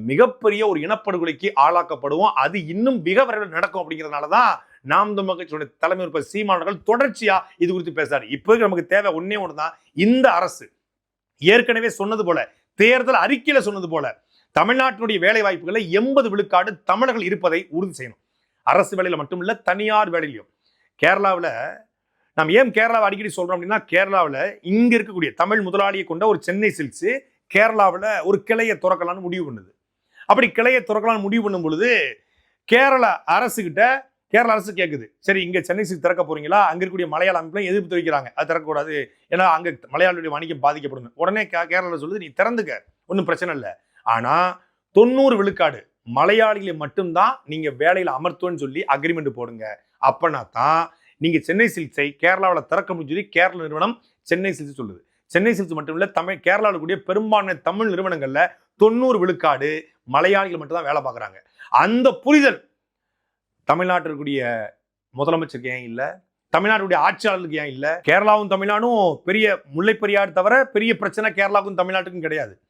மிகப்பெரிய ஒரு இனப்படுகொலைக்கு ஆளாக்கப்படுவோம். அது இன்னும் மிக விரைவில் நடக்கும் அப்படிங்கிறதுனால தான் நாம் தமிழ் கட்சியுடைய தலைமை உறுப்பினர் சீமானவர்கள் தொடர்ச்சியா இது குறித்து பேசுறாரு. இப்போ நமக்கு தேவை ஒன்னே ஒன்று தான் இந்த அரசு. ஏற்கனவே சொன்னது போல தேர்தல் அறிக்கையில சொன்னது போல தமிழ்நாட்டினுடைய வேலை வாய்ப்புகளை எண்பது விழுக்காடு தமிழர்கள் இருப்பதை உறுதி செய்யணும். அரசு வேலையில மட்டும் இல்ல தனியார் வேலையிலும் கேரளாவில் நாம் ஏன் கேரளாவை அடிக்கடி சொல்றோம் அப்படின்னா கேரளாவில் இங்க இருக்கக்கூடிய தமிழ் முதலாளியை கொண்ட ஒரு சென்னை சில்க்ஸ் கேரளாவில் ஒரு கிளையை திறக்கலாம்னு முடிவு பண்ணுது. அப்படி கிளையை திறக்கலாம்னு முடிவு பண்ணும் பொழுது கேரள அரசுக்கிட்ட கேரள அரசு கேட்குது சரி இங்கே சென்னை சில்க் திறக்க போறீங்களா? அங்கே இருக்கக்கூடிய மலையாள அமைப்புல எதிர்ப்பு தெரிவிக்கிறாங்க. அது திறக்கக்கூடாது. ஏன்னா அங்கே மலையாளியுடைய வணிகம் பாதிக்கப்படும். உடனே கே- கேரளாவில் சொல்லுது நீ திறந்துக்க. ஒன்றும் பிரச்சனை இல்லை. ஆனால் தொண்ணூறு விழுக்காடு மலையாளிகளை மட்டும்தான் நீங்கள் வேலையில் அமர்த்துவோன்னு சொல்லி அக்ரிமெண்ட் போடுங்க. அப்பனா தான் நீங்கள் சென்னை சில்க்ஸை கேரளாவில் திறக்க முடியும் சொல்லி கேரள நிறுவனம் சென்னை சில்க்ஸ் சொல்லுது. சென்னை சில்க்ஸ் மட்டும் தமிழ் கேரளாவில் கூடிய பெரும்பான்மை தமிழ் நிறுவனங்கள்ல தொண்ணூறு விழுக்காடு மலையாளிகள் மட்டும்தான் வேலை பார்க்குறாங்க. அந்த புரிதல் தமிழ்நாட்டில் இருக்கக்கூடிய முதலமைச்சருக்கு ஏன் இல்லை? தமிழ்நாட்டுடைய ஆட்சியாளருக்கு ஏன் இல்லை? கேரளாவும் தமிழ்நாடும் பெரிய முல்லைப்பெரியாறு தவிர பெரிய பிரச்சனை கேரளாவுக்கும் தமிழ்நாட்டுக்கும் கிடையாது.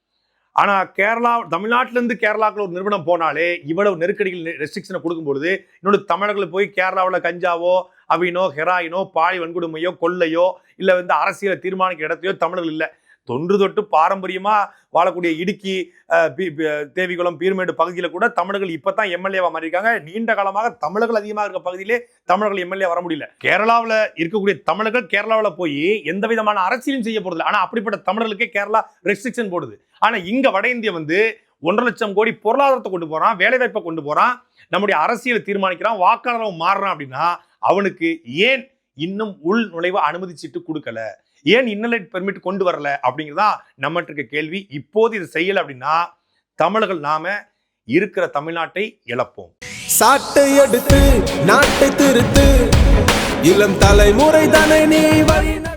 ஆனா கேரளா தமிழ்நாட்டிலேருந்து கேரளாக்குள்ள ஒரு நிறுவனம் போனாலே இவ்வளவு நெருக்கடிகள் ரெஸ்ட்ரிக்ஷனை கொடுக்கும்பொழுது இன்னொரு தமிழர்கள் போய் கேரளாவில் கஞ்சாவோ அவினோ ஹெராயினோ பாலி வன்கொடுமையோ கொள்ளையோ இல்லை வந்து அரசியலை தீர்மானிக்கிற இடத்தையோ தமிழர்கள் இல்லை. தொன்று தொட்டு பாரம்பரியமாக வாழக்கூடிய இடுக்கி பி- தேவிகுளம் பீர்மேடு பகுதியில் கூட தமிழர்கள் இப்போ தான் எம்எல்ஏவாக மாறியிருக்காங்க. நீண்ட காலமாக தமிழர்கள் அதிகமாக இருக்க பகுதியிலே தமிழர்கள் எம்எல்ஏ வர முடியல. கேரளாவில் இருக்கக்கூடிய தமிழர்கள் கேரளாவில் போய் எந்த விதமான அரசியலும் செய்ய போகிறது ஆனால் அப்படிப்பட்ட தமிழர்களுக்கே கேரளா ரெஸ்ட்ரிக்ஷன் போடுது. ஆனா இங்க வட இந்தியா வந்து ஒன்றரை லட்சம் கோடி பொருளாதாரத்தை கொண்டு போறான் வேலைவாய்ப்பை கொண்டு போறான் நம்முடைய அரசியலை தீர்மானிக்கிறான் வாக்காளர் மாறுறான் அப்படின்னா அவனுக்கு ஏன் இன்னும் உள் நுழைவு அனுமதிச்சிட்டு கொடுக்கல? ஏன் இன்னலைட் பெர்மிட் கொண்டு வரல? அப்படிங்கிறதா நம்மகிட்ட இருக்க கேள்வி. இப்போது இதை செய்யல அப்படின்னா தமிழர்கள் நாம இருக்கிற தமிழ்நாட்டை இழப்போம்.
சாட்டை எடுத்து நாட்டை திருத்து. இளம் தலைமுறை தானே நீ